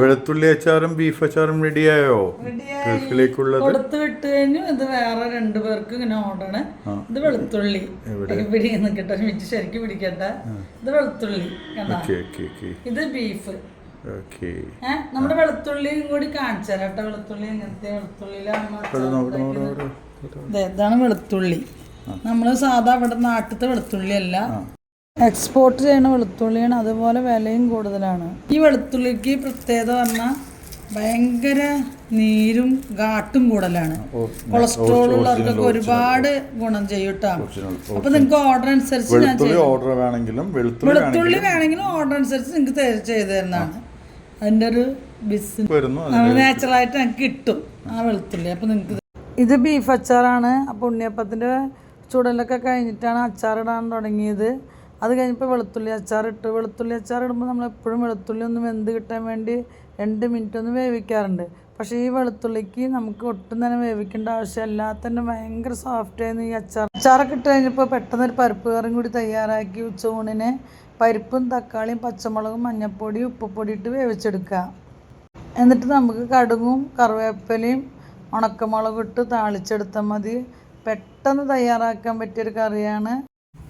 വെളുത്തുള്ളി അച്ചാറും ബീഫ് അച്ചാറും റെഡിയായോ ഗൾഫിലേക്കുള്ളത്? കൊടുത്തു വിട്ട് കഴിഞ്ഞു. ഇത് വേറെ രണ്ടു പേർക്ക് ഇങ്ങനെ ഓടണേ ഇത് വെളുത്തുള്ളി. പിടി നിൽക്കട്ടെ മിച്ച് ശരിക്കും പിടിക്കട്ടെ ഇത് വെളുത്തുള്ളി. ഇത് ബീഫ് നമ്മുടെ വെളുത്തുള്ളിയും കൂടി കാണിച്ചു തരാം കേട്ടോ. വെളുത്തുള്ളി എങ്ങനത്തെ വെളുത്തുള്ളിയിലാണ് ഇതാണ് വെളുത്തുള്ളി. നമ്മൾ സാധാ ഇവിടെ നാട്ടിലത്തെ വെളുത്തുള്ളി അല്ല എക്സ്പോർട്ട് ചെയ്യുന്ന വെളുത്തുള്ളിയാണ് അതുപോലെ വിലയും കൂടുതലാണ്. ഈ വെളുത്തുള്ളിക്ക് പ്രത്യേകത പറഞ്ഞാൽ ഭയങ്കര നീരും ഘാട്ടും കൂടുതലാണ്. കൊളസ്ട്രോൾ ഉള്ളവർക്കൊക്കെ ഒരുപാട് ഗുണം ചെയ്യും കേട്ടോ. അപ്പൊ നിങ്ങൾക്ക് ഓർഡർ അനുസരിച്ച് ഞാൻ വെളുത്തുള്ളി ഓർഡർ വേണമെങ്കിലും വെളുത്തുള്ളി വേണമെങ്കിലും ഓർഡർ അനുസരിച്ച് നിങ്ങൾക്ക് ചെയ്ത് തരുന്നതാണ്. അതിന്റെ ഒരു ബിസിനസ് നാച്ചുറലായിട്ട് ഞങ്ങൾക്ക് കിട്ടും ആ വെളുത്തുള്ളി. അപ്പൊ നിങ്ങൾക്ക് ഇത് ബീഫ് അച്ചാറാണ്. അപ്പോൾ ഉണ്ണിയപ്പത്തിന്റെ ചുടലൊക്കെ കഴിഞ്ഞിട്ടാണ് അച്ചാറിടാൻ തുടങ്ങിയത്. അത് കഴിഞ്ഞപ്പോൾ വെളുത്തുള്ളി അച്ചാർ ഇട്ട് വെളുത്തുള്ളി അച്ചാർ ഇടുമ്പോൾ നമ്മൾ എപ്പോഴും വെളുത്തുള്ളി ഒന്ന് വെന്ത് കിട്ടാൻ വേണ്ടി രണ്ട് മിനിറ്റ് ഒന്ന് വേവിക്കാറുണ്ട്. പക്ഷേ ഈ വെളുത്തുള്ളിക്ക് നമുക്ക് ഒട്ടും തന്നെ വേവിക്കേണ്ട ആവശ്യമില്ല. തന്നെ ഭയങ്കര സോഫ്റ്റ് ആയിരുന്നു ഈ അച്ചാർ. അച്ചാറൊക്കെ ഇട്ട് കഴിഞ്ഞപ്പോൾ പെട്ടെന്ന് ഒരു പരിപ്പ് കറിയും കൂടി തയ്യാറാക്കി ഉച്ചയൂണിന് പരിപ്പും തക്കാളിയും പച്ചമുളകും മഞ്ഞൾപ്പൊടിയും ഉപ്പുപൊടി ഇട്ട് വേവിച്ചെടുക്കുക. എന്നിട്ട് നമുക്ക് കടുകും കറിവേപ്പിലയും ഉണക്കമുളകും ഇട്ട് താളിച്ചെടുത്താൽ മതി. പെട്ടെന്ന് തയ്യാറാക്കാൻ പറ്റിയൊരു കറിയാണ്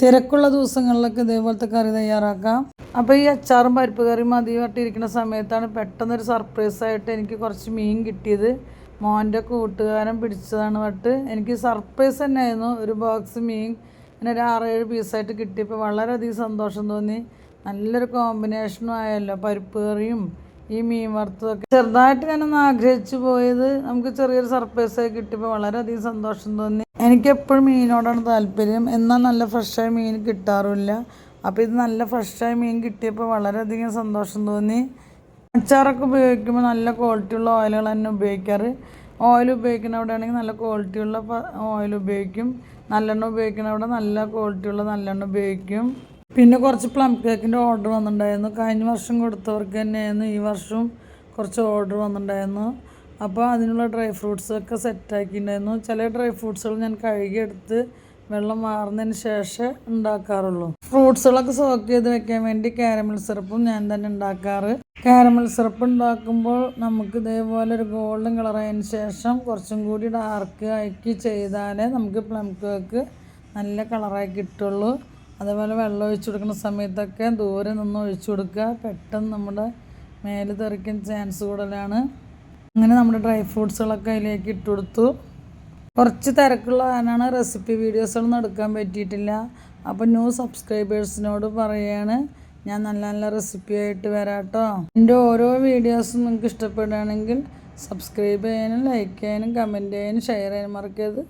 തിരക്കുള്ള ദിവസങ്ങളിലൊക്കെ ഇതേപോലത്തെ കറി തയ്യാറാക്കാം. അപ്പോൾ ഈ അച്ചാറും പരിപ്പ് കറിയും മതി വട്ടിയിരിക്കുന്ന സമയത്താണ് പെട്ടെന്നൊരു സർപ്രൈസ് ആയിട്ട് എനിക്ക് കുറച്ച് മീൻ കിട്ടിയത്. മോന്റെ കൂട്ടുകാരൻ പിടിച്ചതാണ് വട്ട് എനിക്ക് സർപ്രൈസ് തന്നെയായിരുന്നു. ഒരു ബോക്സ് മീൻ ഇങ്ങനെ ഒരു ആറേഴ് പീസായിട്ട് കിട്ടിയപ്പോൾ വളരെയധികം സന്തോഷം തോന്നി. നല്ലൊരു കോമ്പിനേഷനും ആയല്ലോ. പരിപ്പ് കറിയും ഈ മീൻ വറുത്തതൊക്കെ ചെറുതായിട്ട് ഞാനൊന്ന് ആഗ്രഹിച്ചു പോയത് നമുക്ക് ചെറിയൊരു സർപ്രൈസ് ആയി കിട്ടിയപ്പോൾ വളരെയധികം സന്തോഷം തോന്നി. എനിക്ക് എപ്പോഴും മീനോടാണ് താല്പര്യം. എന്നാൽ നല്ല ഫ്രഷായ മീൻ കിട്ടാറുമില്ല. അപ്പോൾ ഇത് നല്ല ഫ്രഷായ മീൻ കിട്ടിയപ്പോൾ വളരെയധികം സന്തോഷം തോന്നി. അച്ചാറൊക്കെ ഉപയോഗിക്കുമ്പോൾ നല്ല ക്വാളിറ്റിയുള്ള ഓയിലുകൾ തന്നെ ഉപയോഗിക്കാറ്. ഓയിൽ ഉപയോഗിക്കുന്ന അവിടെ ആണെങ്കിൽ നല്ല ക്വാളിറ്റിയുള്ള ഓയിൽ ഉപയോഗിക്കും. നല്ലെണ്ണ ഉപയോഗിക്കുന്ന അവിടെ നല്ല ക്വാളിറ്റിയുള്ള നല്ലെണ്ണ ഉപയോഗിക്കും. പിന്നെ കുറച്ച് പ്ലം കേക്കിന്റെ ഓർഡർ വന്നിട്ടുണ്ടായിരുന്നു. കഴിഞ്ഞ വർഷം കൊടുത്തവർക്ക് തന്നെയായിരുന്നു. ഈ വർഷവും കുറച്ച് ഓർഡർ വന്നിട്ടുണ്ടായിരുന്നു. അപ്പോൾ അതിനുള്ള ഡ്രൈ ഫ്രൂട്ട്സൊക്കെ സെറ്റാക്കിയിട്ടുണ്ടായിരുന്നു ചില ഡ്രൈ ഫ്രൂട്ട്സുകൾ ഞാൻ കഴുകിയെടുത്ത് വെള്ളം മാറുന്നതിന് ശേഷം ഉണ്ടാക്കാറുള്ളൂ. ഫ്രൂട്ട്സുകളൊക്കെ സോക്ക് ചെയ്ത് വെക്കാൻ വേണ്ടി കാരമൽ സിറപ്പും ഞാൻ തന്നെ ഉണ്ടാക്കാറ്. കാരമൽ സിറപ്പ് ഉണ്ടാക്കുമ്പോൾ നമുക്ക് ഇതേപോലെ ഒരു ഗോൾഡൻ കളറായതിന് ശേഷം കുറച്ചും കൂടി ഡാർക്ക് ആക്കി ചെയ്താലേ നമുക്ക് പ്ലം കേക്ക് നല്ല കളറായി കിട്ടുള്ളൂ. അതേപോലെ വെള്ളം ഒഴിച്ചു കൊടുക്കുന്ന സമയത്തൊക്കെ ദൂരെ നിന്ന് ഒഴിച്ചു കൊടുക്കുക. പെട്ടെന്ന് നമ്മുടെ മേൽ തെറിക്കാൻ ചാൻസ് കൂടുതലാണ്. അങ്ങനെ നമ്മുടെ ഡ്രൈ ഫ്രൂട്ട്സുകളൊക്കെ അതിലേക്ക് ഇട്ട് കൊടുത്തു. കുറച്ച് തിരക്കുള്ള കാരണമാണ് റെസിപ്പി വീഡിയോസുകളൊന്നും എടുക്കാൻ പറ്റിയിട്ടില്ല. അപ്പോൾ ന്യൂ സബ്സ്ക്രൈബേഴ്സിനോട് പറയുകയാണ് ഞാൻ നല്ല നല്ല റെസിപ്പി ആയിട്ട് വരാട്ടോ. എന്റെ ഓരോ വീഡിയോസും നിങ്ങൾക്ക് ഇഷ്ടപ്പെടുകയാണെങ്കിൽ സബ്സ്ക്രൈബ് ചെയ്യാനും ലൈക്ക് ചെയ്യാനും കമന്റ് ചെയ്യാനും ഷെയർ ചെയ്യാനും മറക്കരുത്.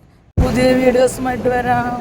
പുതിയ വീഡിയോസുമായിട്ട് വരാം.